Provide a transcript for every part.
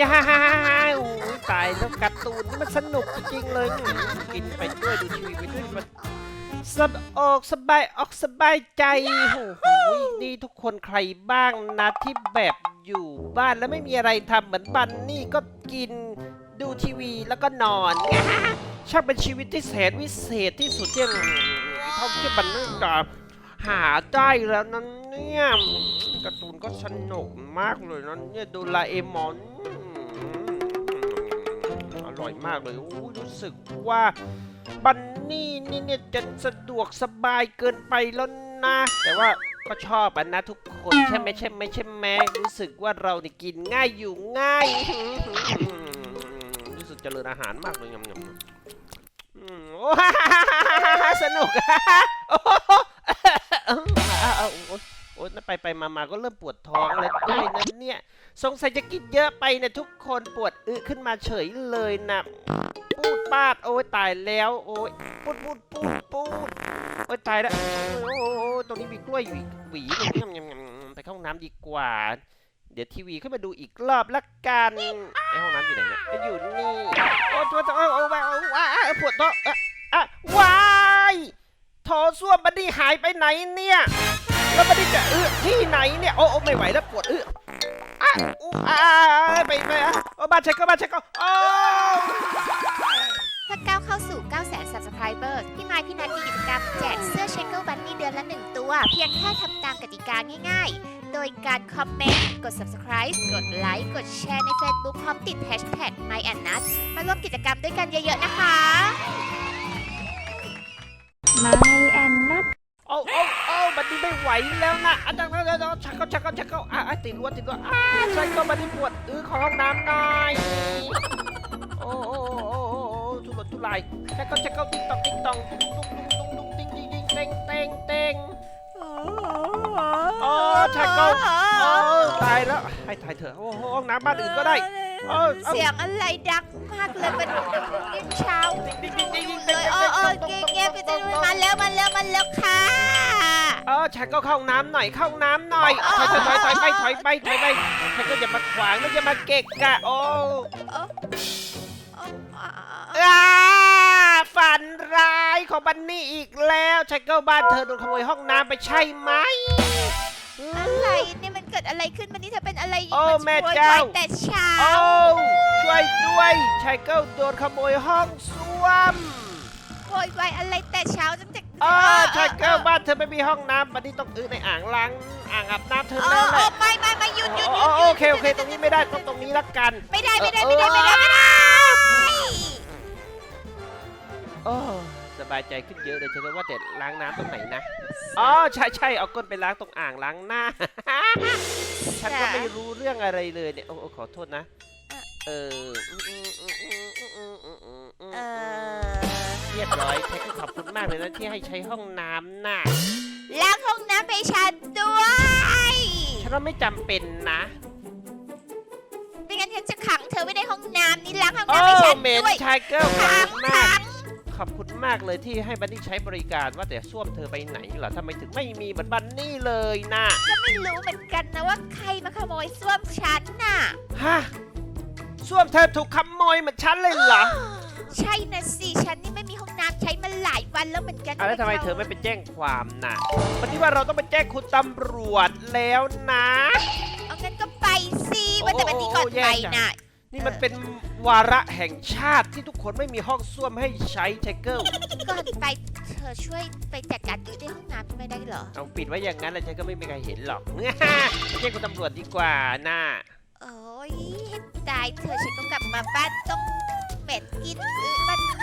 ย่าโอ้ยตายแล้วการ์ตูนนี่มันสนุกจริงๆเลยอืมกินไปด้วยดูทีวีไปด้วยมันสบออกสบายออกสบายใจโอ้โหนี่ทุกคนใครบ้างนะที่แบบอยู่บ้านแล้วไม่มีอะไรทำเหมือนบันนี่ก็กินดูทีวีแล้วก็นอนช่างเป็นชีวิตที่แสนวิเศษที่สุดที่เท่าที่บันนี่จะหาได้แล้วนั้นเนี่ยการ์ตูนก็สนุกมากเลยนะเนี่ยดูลาเอมอน ร่อยมากเลยอู้รู้สึกว่าบันนี่นี่เนี่ยจะสะดวกสบายเกินไปแล้วนะ แต่ว่าก็ชอบอันนะทุกคนใช่ไหมใช่ไหมใช่ไหมรู้สึกว่าเราเนี่ยกินง่ายอยู่ง่ายรู้สึกเจริญอาหารมากเลยยำยำโอ้สนุกโอ้โห โอ๊ยไปไปมามาก็เริ่มปวดท้องแล้วด้วยนะเนี่ย สงสัยจะกินเยอะไปนะทุกคนปวดอึขึ้นมาเฉยเลยนะ ปูดปาด โอ้ยตายแล้ว โอ้ยปูดปูดปูดปูดโอ้ยตายแล้วโอ้ยโอ้ยตรงนี้มีกล้วยอยู่อีกหวีหนึงยำยำยำไปเข้าห้องน้ำดีกว่า เดี๋ยวทีวีขึ้นมาดูอีกรอบละกันไอห้องน้ำอยู่ไหนเนี่ยอยู่นี่ โอ้ตัวตัวโอ้โอ้โอ้ว้าปวดท้องอะอะวายโถส้วมบัดดี้หายไปไหนเนี่ย แล้วบัดดี้จะเออที่ไหนเนี่ยโอ้โอ้ไม่ไหวแล้วปวดเอออะอู้อ่าไปไปอะโอ้บ้านเช็คก็บ้านเช็คก็โอ้ถ้าก้าวเข้าสู่9 0 0 0 0 subscriber พี่ไม้พี่นัทมีกิจกรรมแจกเสื้อเชคเกิลบันนี่เดือนละ 1 ตัว เพียงแค่ทำตามกติกาง่ายๆ โดยการคอมเมนต์ กด subscribe กดไลค์ กดแชร์ใน Facebook พร้อมติด hashtag m y a n n u t มาร่วมกิจกรรมด้วยกันเยอะๆนะคะไม่แอนนัทโอ้โอ้ โอ้บัดดี้ไม่ไหวแล้วนะอาจารย์อาจารย์ชักเข้าชักเข้าชักเข้าอะอะติดรั้วติดรั้วอะใช่ก็บัดดี้ปวดเออขอห้องน้ำหน่อยโอ้โอ้โอ้โอ้โอ้โอ้ทุรนทุรายชักเข้าชักเข้าติ๊งตองติ๊งตองตุ้งตุ้งตุ้งตุ้งตุ้งติ๊งติ๊งติ๊งเต็งเต็งเต็งโอ้ชักเข้าโอ้ตายแล้วให้ตายเถอะโอ้โหห้องน้ำบ้านอื่นก็ได้โอ้เอาเสียงอะไรดังมากเลยมันเรียกเช้าติ๊งติ๊งติ๊งติ๊งติ๊งเลติ๊งยเออเออเงียบๆไปจะมาแล้วมาแล้วมาแล้วค่ะ เออชักก็เข้าห้องน้ำหน่อยเข้าห้องน้ำหน่อยถอยถอยถอยถอยไปถอยไปถอยไปชักก็อย่ามาขวางแล้วอย่ามาเกะกะโอ้เออเออเอออาฝันร้ายของบันนี่อีกแล้วชักเกิลบ้านเธอโดนขโมยห้องน้ำไปใช่ไหมอะไรเนี่ยมันเกิดอะไรขึ้นวันนี้เธอเป็นอะไรโอ้นแม่โวยวเจ้ายแต่เช้าโอ้ช่วยด้วยชักเกิลโดนขโมยห้องส้วมโวยวายอะไรแต่เช้าตั้งแต่ เออใช่เกิลบ้านเธอไม่มีห้องน้ำมันที่ต้องอื้อในอ่างล้างอ่างอาบน้ำเธอเอแล้วเลยไปไปไปหยุดหยุดหยุดหยุดโอเคโอเค ตรงนี้ไม่ได้ต้องตรงนี้ละกัน ไม่ได้ไม่ได้ไม่ได้ไม่ได้ไม่ได้โอ้สบายใจขึ้นเยอะเลยฉันก็ว่าแต่ล้างน้ำตรงไหนนะ อ๋อใช่ใช่เอาก้นไปล้างตรงอ่างล้างหน้า ฉันก็ไม่รู้เรื่องอะไรเลยเนี่ยโอ้โอ้ขอโทษนะ เออเออ เรียบร้อยแท็กก็ขอบคุณมากเลยนะที่ให้ใช้ห้องน้ำน่ะล้างห้องน้ำไปฉันด้วย ฉันว่าไม่จำเป็นนะไม่งั้นฉันจะขังเธอไว้ในห้องน้ำนี่ล้างห้องโอ้น้ำไปฉันเมนด้วย ชายเกิลขอบขังคุณมาก ขังขอบคุณมากเลยที่ให้บันนี่ใช้บริการว่าแต่ส้วมเธอไปไหนเหรอทำไมถึงไม่มีเหมือนบันนี่เลยนะก็ไม่รู้เหมือนกันนะว่าใครมาขโมยส้วมฉันน่ะ ฮะส้วมเธอถูกขโมยเหมือนฉันเลยเหรอ ใช่นะสิ ฉันนี่ไม่มีห้อง น้ำใช้มาหลายวันแล้วเหมือนกันอะแล้วทำไมเธอไม่ไปแจ้งความน่ะวันนี้ว่าเราต้องไปแจ้งคุณตำรวจแล้วนะ เอางั้นก็ไปสิวันแต่วันนี้ก่อนโอ้โอ้แย่ไปจัง น่ะ นี่มันเป็นวาระแห่งชาติที่ทุกคนไม่มีห้องส้วมให้ใช้เชเกิลก่อนไปเธอช่วยไปจัดการอึในห้องน้ำไม่ได้เหรอ เอาปิดไว้อย่างนั้นแล้วฉันก็ไม่มีใครเห็นหรอก ไปแจ้งคุณตำรวจดีกว่าน่ะโอ้ยให้ตายเธอฉันต้องกลับมาบ้านต้องเหม็ดกินอึมันนี่อีกทุก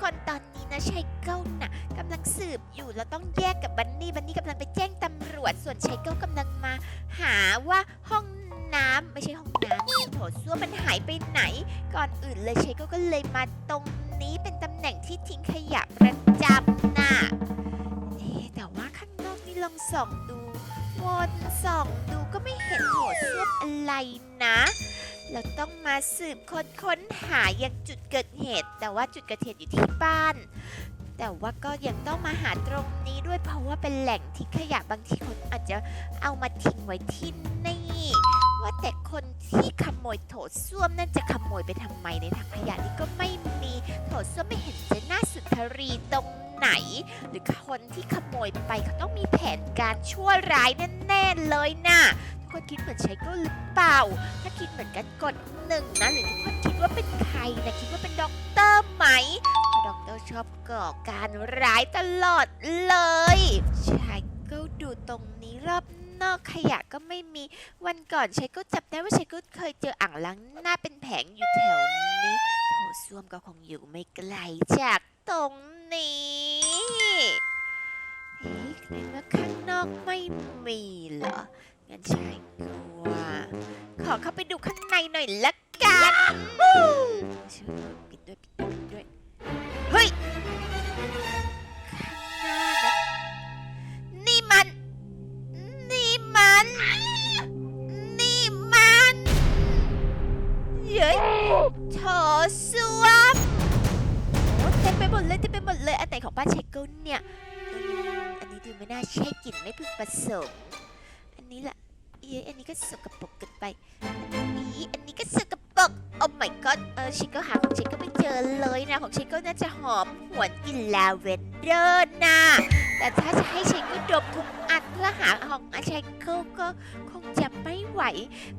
คนตอนนี้นะชัยเก้าน่ะกำลังสืบอยู่เราต้องแยกกับบันนี่บันนี่กำลังไปแจ้งตำรวจ ส่วนชัยเก้ากำลังมา หาว่าห้องน้ำไม่ใช่ห้องน้ำโถส้วมมันหายไปไหน ก่อนอื่นเลยชัยเก้าก็เลยมาตรงนี้เป็นตำแหน่งที่ทิ้งขยะประจำน่ะเอ๊ะแต่ว่าข้างนอกนี่ลองส่องดูวนส่องดูก็ไม่เห็นโถส้วมอะไรนะ เราต้องมาสืบค้นค้นหาอยังจุดเกิดเหตุ แต่ว่าจุดเกิดเหตุอยู่ที่บ้าน แต่ว่าก็ยังต้องมาหาตรงนี้ด้วยเพราะว่าเป็นแหล่งทิ้งขยะบางทีคนอาจจะเอามาทิ้งไว้ที่นี่ ว่าแต่คนที่ขโมยโถส้วมนั่นจะขโมยไปทำไมในถังขยะนี่ก็ไม่มีโถส้วมไม่เห็นจะน่าสุนทรีตรงไหน หรือคนที่ขโมยไปเขาต้องมีแผนการชั่วร้ายแน่ๆเลยนะ่ะ คนคิดเหมือนใช้ก็หรือเปล่า ถ้าคิดเหมือนกันกดหนึ่งนะ หรือทุกคนคิดว่าเป็นใครนะ คิดว่าเป็นด็อกเตอร์ไหมเพราะด็อกเตอร์ชอบก่อการร้ายตลอดเลยใช่ก็ดูตรงนี้รอบนอกขยะก็ไม่มี วันก่อนเชก็จับได้ว่าเชก็เคยเจออ่างล้างหน้าเป็นแผงอยู่แถวนี้ โถส้วมก็คงอยู่ไม่ไกลจากตรงนี้เอ๊ะในเมื่อข้างนอกไม่มีเหรอ งั้นชายก็ว่าขอเข้าไปดูข้างในหน่อยละกันปิดด้วยปิดด้วย เฮ้ย ข้างหน้านะนี่มัน นี่มัน นี่มันเย้ยโถส้วมโอ้เต็มไปหมดเลยเต็มไปหมดเลย อันไหนของป้าเชคเกิลเนี่ยอืมอันนี้ดูไม่น่าใช่กลิ่นไม่พึงประสงค์ อันนี้ละเอ๊ะอันนี้ก็สกปรกเกินไปอันนี้อันนี้ก็สกปรกโอ้ my god เออชิคก็หาของชิคก็ไม่เจอเลยนะ ของชิคก็น่าจะหอมหวนกลิ่นลาเวนเดอร์นะแต่ถ้าจะให้ชิคก็ดมทุกอันเพื่อหาของอาชัยเกิลก็คงจะไม่ไหว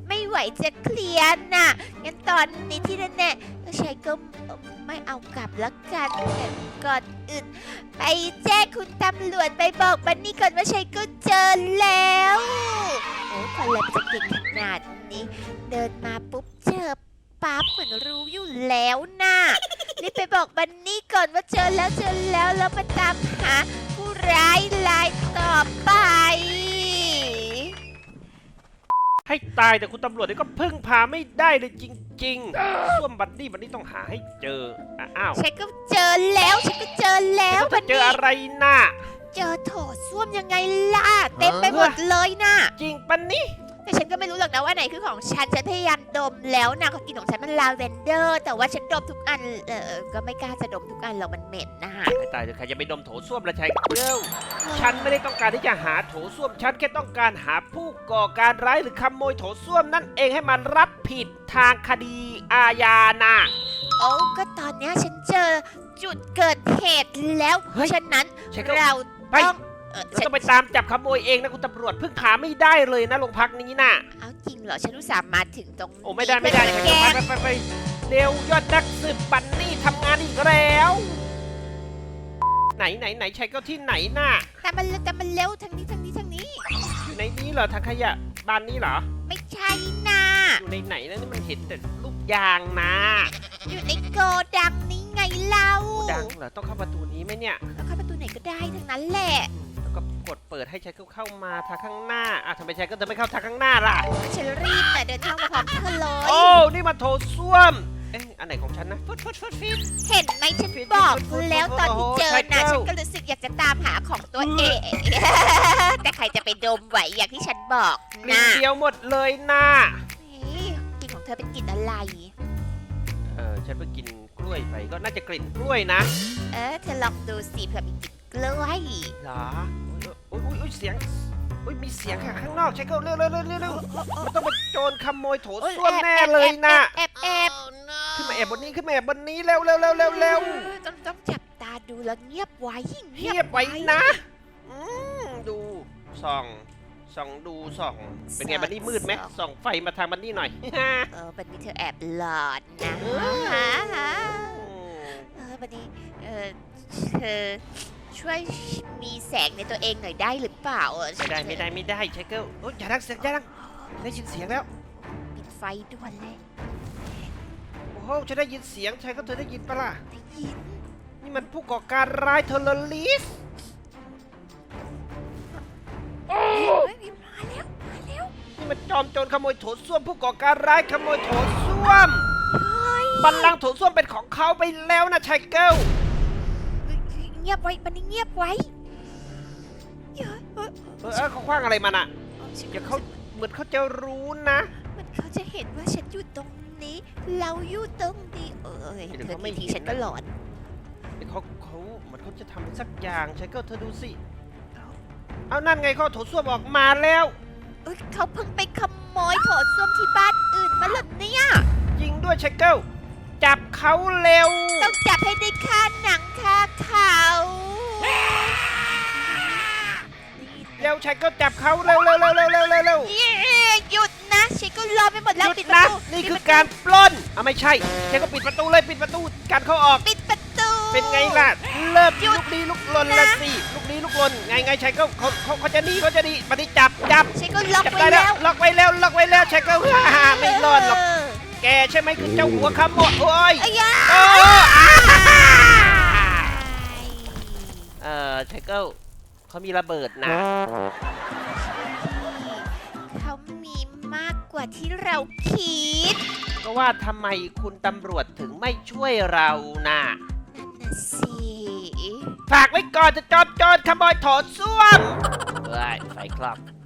ไม่ไหวจะเคลียร์นะงั้นตอนนี้ที่แน่ๆอาชัยก็ ไม่เอากลับแล้วกันแต่ก่อนอื่น ไปแจ้งคุณตำรวจไปบอกบันนี่ก่อนว่าชัยก็เจอแล้ว โอ้คนเล็บจะเก่งขนาดนี้ เดินมาปุ๊บเจอปั๊บเหมือนรู้อยู่แล้วน่ะรีบไปบอกบันนี่ก่อนว่าเจอแล้วเจอแล้วแล้วมาตามหาผู้ร้ายรายต่อไป ให้ตายแต่คุณตำรวจนี่ก็พึ่งพาไม่ได้เลยจริงๆส้วมบัดดี้บัดดี้ต้องหาให้เจออะอ้าวฉันก็เจอแล้วฉันก็เจอแล้วเขาบัจะนเจอนี่อะไรน่ะ เจอโถส้วมยังไงล่ะ เต็มไปหมดเลยน่ะ จริงปันนี่ แต่ฉันก็ไม่รู้หรอกนะว่าไหนคือของฉัน ฉันพยายามดมแล้วนะของกินของฉันมันลาเวนเดอร์ แต่ว่าฉันดมทุกอัน เออ ก็ไม่กล้าจะดมทุกอันหรอกมันเหม็นนะให้ตายเดี๋ยวใครจะไปดมโถส้วมละชายเกิลฉันไม่ได้ต้องการที่จะหาโถส้วม ฉันแค่ต้องการหาผู้ก่อการร้ายหรือขโมยโถส้วมนั่นเองให้มันรับผิดทางคดีอาญาน่ะโอ้ก็ตอนเนี้ยฉันเจอจุดเกิดเหตุแล้วเพเฮ้ยราะฉะนั้นฉันก็เราไป ต้อง เออเราฉันต้องไปตามจับขโมยเองนะคุณตำรวจพึ่งพาไม่ได้เลยนะโรงพักนี้น่ะ เอาจริงเหรอ ฉันรู้สาห์มาถึงตรงนี้โอ้ไม่ได้ไม่ได้เพื่อเดี๋ยวแก้ไปไปไปไปเร็วยอดนักสืบบันนี่ทำงานอีกแล้ว ไหนไหนไหนใช้ก็ที่ไหนน่ะแต่มันแต่มันเร็วทางนี้ทางนี้ทางนี้ อยู่ในนี้เหรอทางขยะบานนี้เหรอ ไม่ใช่นะอยู่ในไหนนะนี่มันเห็นแต่ลูกยางนะอยู่ในโกดังนี้ไงเล่าดังเหรอต้องเข้าประตูนี้ไหมเนี่ย แล้วเข้าประตูไหนก็ได้ทั้งนั้นแหละแล้ว ก็กดเปิดให้ใช้ก็เข้ามาทางข้างหน้าอะทำไมใช้ก็จะไม่เข้าทางข้างหน้าล่ะ ฉันรีบแต่เดินทางมาพร้อมเธอเลยโอ้นี่มันโถส้วม เอ๊ะอันไหนของฉันนะฟุดฟุดฟุดฟิตเห็นไหมฉันฟิตบอกฟิตแล้วตอนที่เจอโอ้โหใช่นะแล้วฉันก็รู้สึกอยากจะตามหาของตัวเอง แต่ใครจะไปดมไหวอย่างที่ฉันบอกกลิ่นนะเดียวหมดเลยนะนี่กลิ่นของเธอเป็นกลิ่นอะไร เออฉันไปกินกล้วยไปก็น่าจะกลิ่นกล้วยนะเออเธอลองดูสิเผื่อมีกลิ่นกล้วย เหรอ อุ้ยอุ้ยอุ้ยเสียงอุ้ยมีเสียงค่ะข้างนอกใช้ก็เร็วเร็วเร็วเร็วเร็วมันต้องเป็นโจรขโมยโถส้วมแน่เลยนะแอบแอบขึ้นมาแอบบนนี้ขึ้นมาแอบบนนี้เร็วเร็วเร็วเร็วเร็วเออต้องต้องจับตาดูแล้วเงียบไว้เงียบไว้นะอืมดูส่องส่องดูส่อง เป็นไงบันนี่มืดไหมส่องไฟมาทางบันนี่หน่อยเออบันนี้เธอแอบหลอดนะเออฮะฮะเออบันนี้เออเธอ ช่วยมีแสงในตัวเองหน่อยได้หรือเปล่าเออไม่ได้ไม่ได้ไม่ได้ใช้เกิลโอ้ยอย่าดังเสียงอย่าดังได้ยินเสียงแล้วปิดไฟด่วนเลยโอ้โหฉันได้ยินเสียงใช้ก็เธอได้ยินปะล่ะได้ยินนี่มันผู้ก่อการร้ายเทอร์ลิสเฮ้ยมาแล้วมาแล้วนี่มันจอมโจรขโมยโถส้วมผู้ก่อการร้ายขโมยโถส้วมเฮ้ยบัลลังก์โถส้วมเป็นของเขาไปแล้วนะชายเกิล เงียบไว้บันนี้เงียบไว้เฮ้ยเฮ้ยเออเออเขาคว้างอะไรมันอะฉันเดี๋ยวเขาเหมือนเขาจะรู้นะมันเขาจะเห็นว่าฉันอยู่ตรงนี้ เราอยู่ตรงนี้เออเห็นเดี๋ยวเธอเขาไม่กี่ทีเห็นฉันก็หลอนเดี๋ยวเขาเขาเหมือนเขาจะทำอะไรสักอย่างชายเกิลเธอดูสิเอานั่นไงเขาเอาโถส้วมออกมาแล้วเอ้ยเขาเพิ่งไปขโมโมยโถส้วมที่บ้านอื่นมาเหรอเนี่ยยิงด้วยไชเกิล จับเขาเร็ว ต้องจับให้ได้ค่าหนังค่าเขานี่เร็วไชเกิลจับเขาเร็วเร็วเร็วเร็วเร็วเร็วเร็วเย้หยุดนะฉันก็รอไปหมดหแล้วยุดปิดประนะตูนี่ปิดคือประตูการปล้นอะไม่ใช่ไชเกิลปิดประตูเลยปิดประตูการเข้าออก ปิดประตู เป็นไงล่ะ เริ่มหยุดลุกลี้ลุกลนนะละสิลุกลี้ลุกลนไงไงชายเกิลเขาเขาเขาจะหนีเขาจะหนีปฏิจับจับฉันก็ล็อกจับไว้ได้แล้แล้ววล็อกไว้แล้วล็อกไว้แล้วชายเกิลฮ่าไม่รอดหรอก แกใช่ไหมคือเจ้าหัวขโมยโอ้ยไอ้ยาโอ้อ่าเออชายเกิลเขามีระเบิดนะ เขามีมากกว่าที่เราคิด ก็ว่าทำไมคุณตำรวจถึงไม่ช่วยเรานะนั่นน่ะสิ ฝากไว้ก่อนจะจอมโจรขโมยโถส้วมเฮ้ยไฟคลอก